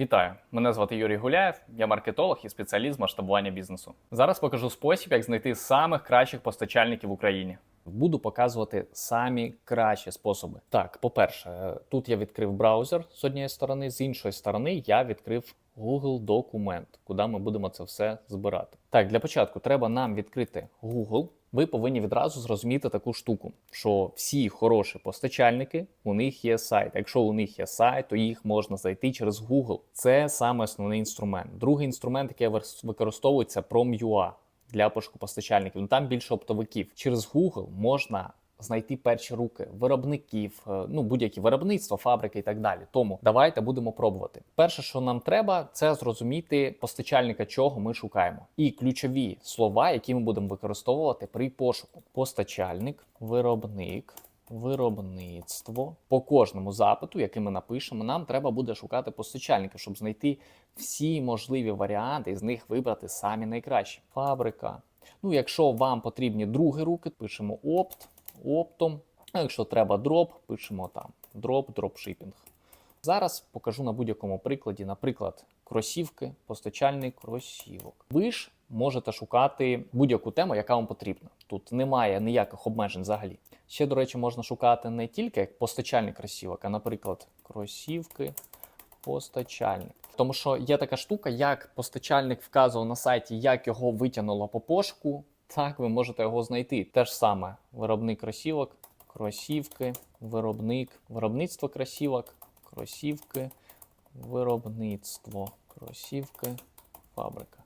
Вітаю! Мене звати Юрій Гуляєв, я маркетолог і спеціаліст з масштабування бізнесу. Зараз покажу спосіб, як знайти самих кращих постачальників в Україні. Буду показувати самі кращі способи. Так, по-перше, тут я відкрив браузер з однієї сторони, з іншої сторони я відкрив Google документ, куди ми будемо це все збирати. Так, для початку треба нам відкрити Google. Ви повинні відразу зрозуміти таку штуку, що всі хороші постачальники у них є сайт. Якщо у них є сайт, то їх можна знайти через Google. Це саме основний інструмент. Другий інструмент, який використовується Prom.ua для пошуку постачальників. Ну там більше оптовиків. Через Google можна знайти перші руки виробників, е, ну будь-які виробництва, фабрики і так далі. Тому давайте будемо пробувати. Перше, що нам треба, це зрозуміти постачальника, чого ми шукаємо, і ключові слова, які ми будемо використовувати при пошуку: постачальник, виробник. Виробництво по кожному запиту, який ми напишемо, нам треба буде шукати постачальника, щоб знайти всі можливі варіанти і з них вибрати самі найкращі. Фабрика. Ну, якщо вам потрібні другі руки, пишемо опт, оптом. А якщо треба дроп, пишемо там дроп, дропшипінг. Зараз покажу на будь-якому прикладі, наприклад, кросівки, постачальник кросівок. Ви ж можете шукати будь-яку тему, яка вам потрібна. Тут немає ніяких обмежень взагалі. Ще, до речі, можна шукати не тільки як постачальник кросівок, а, наприклад, кросівки, постачальник. Тому що є така штука, як постачальник вказував на сайті, як його витягнуло по пошуку, так ви можете його знайти. Те ж саме виробник кросівок, кросівки, виробник, виробництво кросівок, кросівки, виробництво кросівки, фабрика.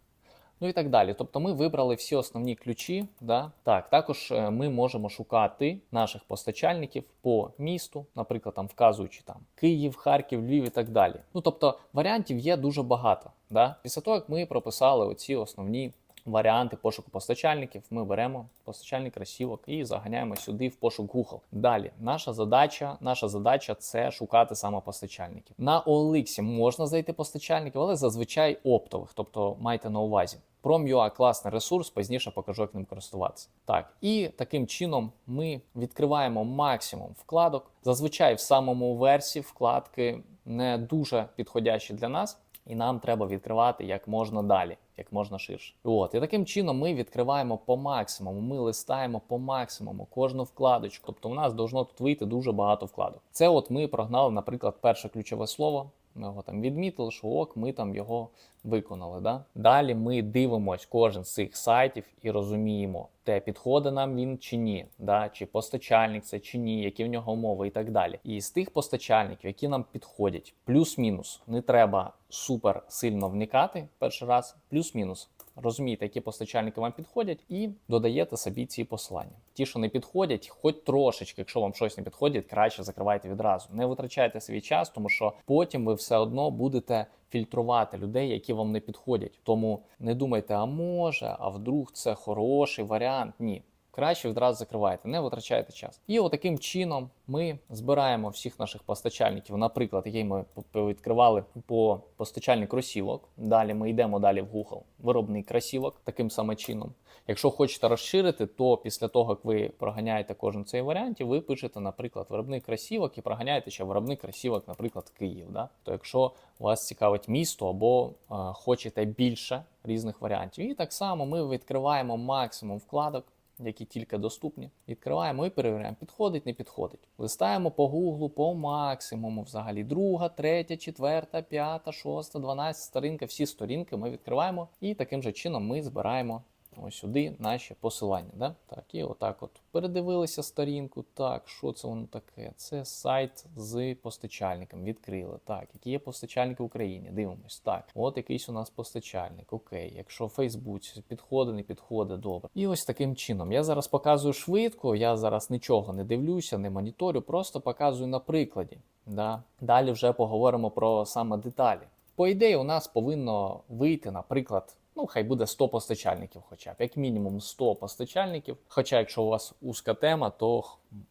Ну і так далі. Тобто ми вибрали всі основні ключі. Да? Так, також е, ми можемо шукати наших постачальників по місту, наприклад, там вказуючи там Київ, Харків, Львів і так далі. Ну тобто варіантів є дуже багато. Да? Після того, як ми прописали оці основні варіанти пошуку постачальників, ми беремо постачальник кросівок і заганяємо сюди в пошук Google. Далі, наша задача, наша задача це шукати саме постачальників. На OLX можна знайти постачальників, але зазвичай оптових, тобто майте на увазі. Prom.ua – класний ресурс, пізніше покажу, як ним користуватися. Так, і таким чином ми відкриваємо максимум вкладок. Зазвичай в самому версі вкладки не дуже підходящі для нас, і нам треба відкривати як можна далі, як можна ширше. От і таким чином ми відкриваємо по максимуму. Ми листаємо по максимуму кожну вкладочку. Тобто, у нас должно тут вийти дуже багато вкладок. Це от ми прогнали, наприклад, перше ключове слово. Ми його там відмітили, що ок, ми там його виконали. Да? Далі ми дивимось кожен з цих сайтів і розуміємо, те підходить нам він чи ні, да? чи постачальник це чи ні, які в нього умови і так далі. І з тих постачальників, які нам підходять, плюс-мінус, не треба супер сильно вникати перший раз, плюс-мінус. Розумієте, які постачальники вам підходять, і додаєте собі ці посилання. Ті, що не підходять, хоч трошечки, якщо вам щось не підходить, краще закривайте відразу. Не витрачайте свій час, тому що потім ви все одно будете фільтрувати людей, які вам не підходять. Тому не думайте, а може, а вдруг це хороший варіант. Ні. Краще відразу закривайте, не витрачайте час. І отаким чином ми збираємо всіх наших постачальників, наприклад, які ми відкривали по постачальник кросівок. Далі ми йдемо далі в Google, виробник кросівок, таким самим чином. Якщо хочете розширити, то після того, як ви проганяєте кожен цей варіант, ви пишете, наприклад, виробник кросівок і проганяєте ще виробник кросівок, наприклад, Київ. Да? То якщо вас цікавить місто або е, хочете більше різних варіантів. І так само ми відкриваємо максимум вкладок які тільки доступні. Відкриваємо і перевіряємо, підходить, не підходить. Листаємо по гуглу по максимуму взагалі. Друга, третя, четверта, п'ята, шоста, дванадцята сторінка. Всі сторінки ми відкриваємо і таким же чином ми збираємо ось сюди наші посилання. Да? Так, і отак от передивилися сторінку. Так, що це воно таке? Це сайт з постачальником. Відкрили. Так, які є постачальники в Україні? Дивимось. Так, от якийсь у нас постачальник. Окей, якщо в Фейсбуці підходить, не підходить, добре. І ось таким чином. Я зараз показую швидко, я зараз нічого не дивлюся, не моніторю, просто показую на прикладі. Да? Далі вже поговоримо про саме деталі. По ідеї, у нас повинно вийти, наприклад. Ну, хай буде 100 постачальників, хоча б як мінімум 100 постачальників. Хоча, якщо у вас узка тема, то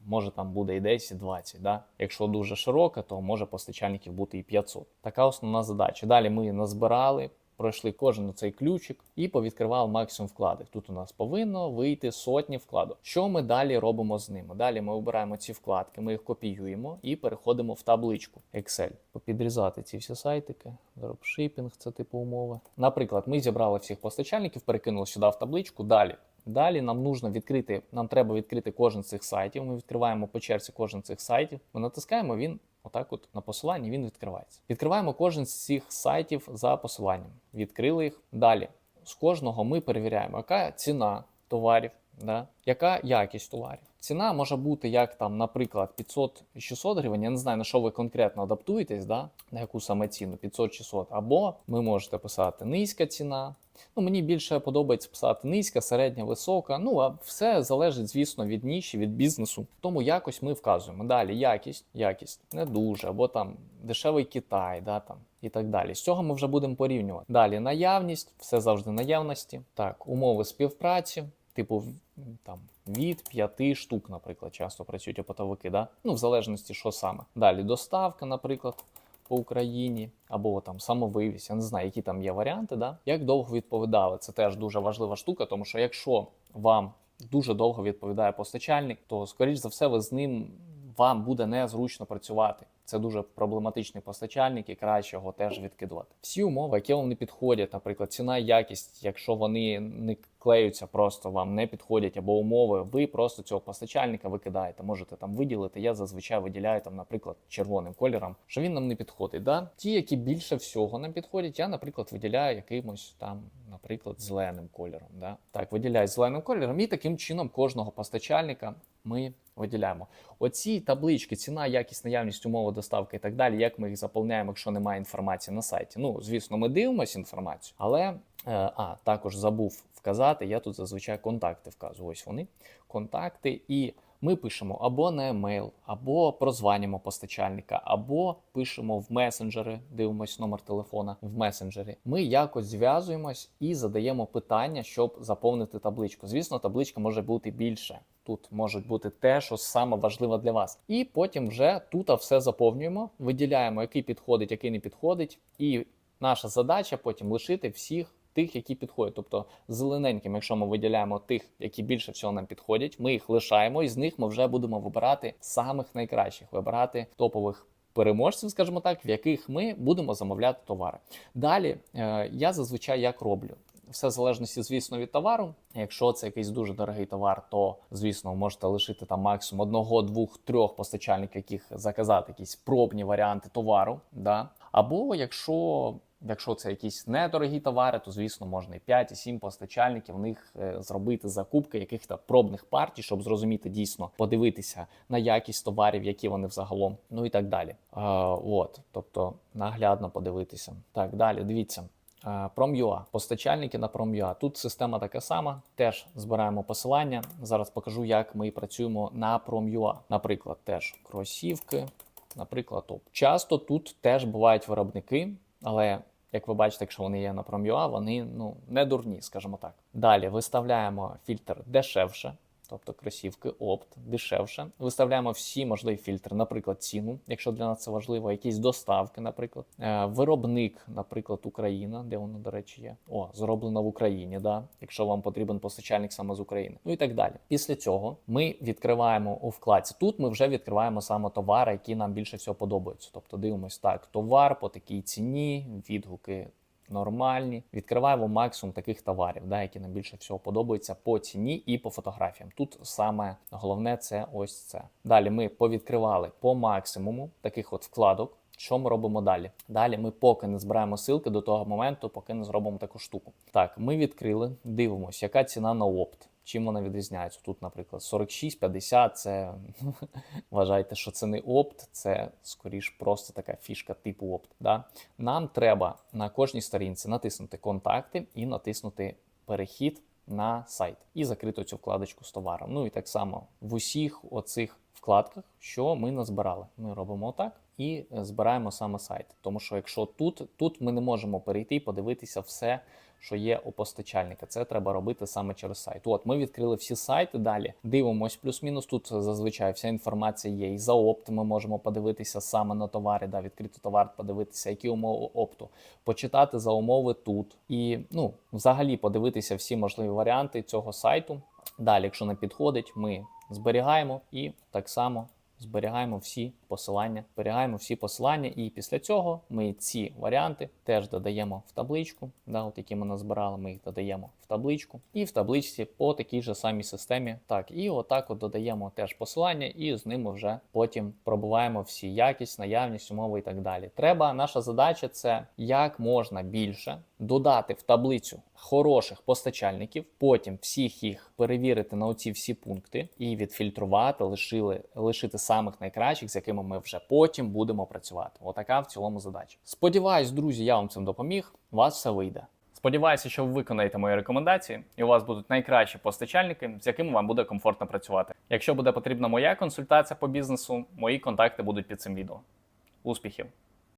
може там буде і 10-20. Да? Якщо дуже широка, то може постачальників бути і 500. Така основна задача. Далі ми назбирали пройшли кожен цей ключик і повідкривали максимум вкладок. Тут у нас повинно вийти сотні вкладок. Що ми далі робимо з ними? Далі ми обираємо ці вкладки, ми їх копіюємо і переходимо в табличку Excel. Попідрізати ці всі сайтики, дропшипінг, це типу умови. Наприклад, ми зібрали всіх постачальників, перекинули сюди в табличку. Далі. Далі нам нужно відкрити, нам треба відкрити кожен з цих сайтів. Ми відкриваємо по черзі кожен з цих сайтів. Ми натискаємо, він отак, от на посилання. він відкривається. Відкриваємо кожен з цих сайтів за посиланням. Відкрили їх. Далі з кожного ми перевіряємо, яка ціна товарів, да? яка якість товарів. Ціна може бути як там, наприклад, 500-600 гривень. Я не знаю, на що ви конкретно адаптуєтесь, да? на яку саме ціну 500-600. Або ви можете писати низька ціна. Ну, мені більше подобається писати низька, середня, висока. Ну, а все залежить, звісно, від ніші, від бізнесу. Тому якось ми вказуємо. Далі якість, якість не дуже, або там дешевий Китай, да, там. І так далі. З цього ми вже будемо порівнювати. Далі наявність, все завжди наявності. Так, умови співпраці, типу там від п'яти штук, наприклад, часто працюють оптовики, да? Ну, в залежності, що саме. Далі доставка, наприклад, по Україні, або там самовивіз, я не знаю, які там є варіанти. Да? Як довго відповідали? Це теж дуже важлива штука, тому що якщо вам дуже довго відповідає постачальник, то скоріш за все ви з ним вам буде незручно працювати. Це дуже проблематичний постачальник і краще його теж відкидувати. Всі умови, які вам не підходять, наприклад, ціна якість, якщо вони не клеються, просто вам не підходять або умови, ви просто цього постачальника викидаєте. Можете там виділити. Я зазвичай виділяю там, наприклад, червоним кольором, що він нам не підходить. Да? Ті, які більше всього нам підходять, я, наприклад, виділяю якимось там, наприклад, зеленим кольором. Да? Так, виділяю зеленим кольором, і таким чином кожного постачальника ми виділяємо. Оці таблички, ціна, якість, наявність, умови доставки і так далі. Як ми їх заповняємо, якщо немає інформації на сайті? Ну, звісно, ми дивимося інформацію, але е, а також забув вказати. Я тут зазвичай контакти вказую. Ось вони контакти, і ми пишемо або на емейл, або прозванюємо постачальника, або пишемо в месенджери, дивимось номер телефона в месенджері. Ми якось зв'язуємось і задаємо питання, щоб заповнити табличку. Звісно, табличка може бути більше. Тут може бути те, що саме важливе для вас. І потім вже тут все заповнюємо, виділяємо, який підходить, який не підходить. І наша задача потім лишити всіх тих, які підходять. Тобто зелененьким, якщо ми виділяємо тих, які більше всього нам підходять, ми їх лишаємо, і з них ми вже будемо вибирати самих найкращих, вибирати топових. Переможців, скажімо так, в яких ми будемо замовляти товари. Далі е, я зазвичай як роблю. Все в залежності, звісно, від товару. Якщо це якийсь дуже дорогий товар, то звісно можете лишити там максимум одного, двох, трьох постачальників, яких заказати якісь пробні варіанти товару. Да? Або якщо Якщо це якісь недорогі товари, то звісно можна і 5, і 7 постачальників в них е, зробити закупки яких-то пробних партій, щоб зрозуміти дійсно, подивитися на якість товарів, які вони взагалом, ну і так далі. А, от, тобто наглядно подивитися. Так, далі, дивіться. Е, Prom.ua. постачальники на Prom.ua. Тут система така сама. Теж збираємо посилання. Зараз покажу, як ми працюємо на Prom.ua. Наприклад, теж кросівки, наприклад, топ. Часто тут теж бувають виробники, але як ви бачите, якщо вони є на Prom.ua, вони ну не дурні, скажімо так. Далі виставляємо фільтр дешевше. Тобто кросівки, опт, дешевше. Виставляємо всі можливі фільтри, наприклад, ціну, якщо для нас це важливо, якісь доставки, наприклад, Е, виробник, наприклад, Україна, де воно, до речі, є. О, зроблено в Україні, да, якщо вам потрібен постачальник саме з України. Ну і так далі. Після цього ми відкриваємо у вкладці. Тут ми вже відкриваємо саме товари, які нам більше всього подобаються. Тобто дивимось так, товар по такій ціні, відгуки нормальні. Відкриваємо максимум таких товарів, да, які нам більше всього подобаються по ціні і по фотографіям. Тут саме головне це ось це. Далі ми повідкривали по максимуму таких от вкладок. Що ми робимо далі? Далі ми поки не збираємо силки до того моменту, поки не зробимо таку штуку. Так, ми відкрили, дивимося, яка ціна на опт. Чим вона відрізняється? Тут, наприклад, 46-50 це вважайте, що це не опт, це скоріш просто така фішка типу опт. Да? Нам треба на кожній сторінці натиснути контакти і натиснути перехід на сайт і закрити цю вкладочку з товаром. Ну і так само в усіх оцих вкладках, що ми назбирали. Ми робимо отак. І е, збираємо саме сайт. Тому що якщо тут, тут ми не можемо перейти і подивитися все, що є у постачальника. Це треба робити саме через сайт. От ми відкрили всі сайти. Далі дивимось плюс-мінус. Тут зазвичай вся інформація є. І за опт ми можемо подивитися саме на товари, да, відкрити товар, подивитися, які умови опту, почитати за умови тут і ну, взагалі подивитися всі можливі варіанти цього сайту. Далі, якщо не підходить, ми зберігаємо і так само зберігаємо всі посилання. Зберігаємо всі посилання, і після цього ми ці варіанти теж додаємо в табличку, да, от які ми назбирали, ми їх додаємо в табличку, і в табличці по такій же самій системі. Так, і отак от додаємо теж посилання, і з ними вже потім пробуваємо всі якість, наявність, умови і так далі. Треба, наша задача це як можна більше додати в таблицю хороших постачальників, потім всіх їх перевірити на оці всі пункти і відфільтрувати, лишили, лишити самих найкращих, з якими ми вже потім будемо працювати. Отака в цілому задача. Сподіваюсь, друзі, я вам цим допоміг. У вас все вийде. Сподіваюся, що ви виконаєте мої рекомендації, і у вас будуть найкращі постачальники, з якими вам буде комфортно працювати. Якщо буде потрібна моя консультація по бізнесу, мої контакти будуть під цим відео. Успіхів!